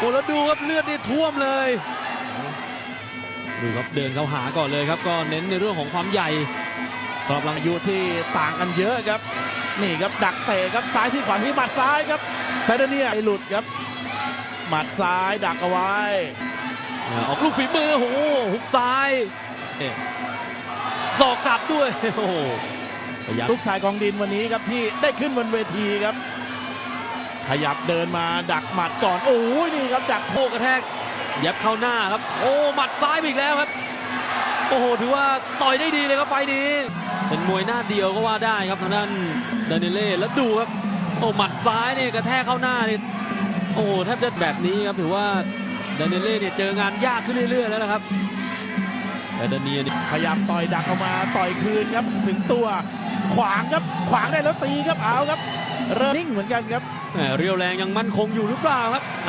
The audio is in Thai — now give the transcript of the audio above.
โอ้แล้วดูครับเลือดนี่ท่วมเลย ดูครับเดินเข้าหาก่อนเลยครับ ก็เน้นในเรื่องของความใหญ่สำหรับลังอายุที่ต่างกันเยอะครับ นี่ครับดักเตะครับซ้ายที่ขวาที่หมัดซ้ายครับไซเดเนียหลุดครับ หมัดซ้ายดักเอาไว้อ่าออกลูกฝีมือโอ้โหหุกซ้ายเอ๊ะศอกกลับด้วยโอ้โหพยายามลูกชายกองดินวันนี้ครับที่ได้ขึ้นบนเวทีครับ ขยับเดินมาดักหมัดก่อน โอ้ยนี่ครับดักโคกระแทกยับเข้าหน้าครับ โอ้หมัดซ้ายไปอีกแล้วครับ โอ้โหถือว่าต่อยได้ดีเลยครับไฟล์นี้เป็นมวยหน้าเดียวก็ว่าได้ครับทางด้านดานิเล่แล้วดูครับ โอ้หมัดซ้ายเนี่ยกระแทกเข้าหน้านี่โอ้โหแทบจะแบบนี้ครับถือว่าดานิเล่เนี่ยเจองานยากขึ้นเรื่อยๆแล้วนะครับแต่ดาเนียนี่ขยับต่อยดักออกมาต่อยคืนครับถึงตัวขวางครับขวางได้แล้วตีครับเอาครับ เริ่มนิ่งเหมือนกันครับแหม่เรียวแรงยังมั่นคงอยู่หรือเปล่าครับ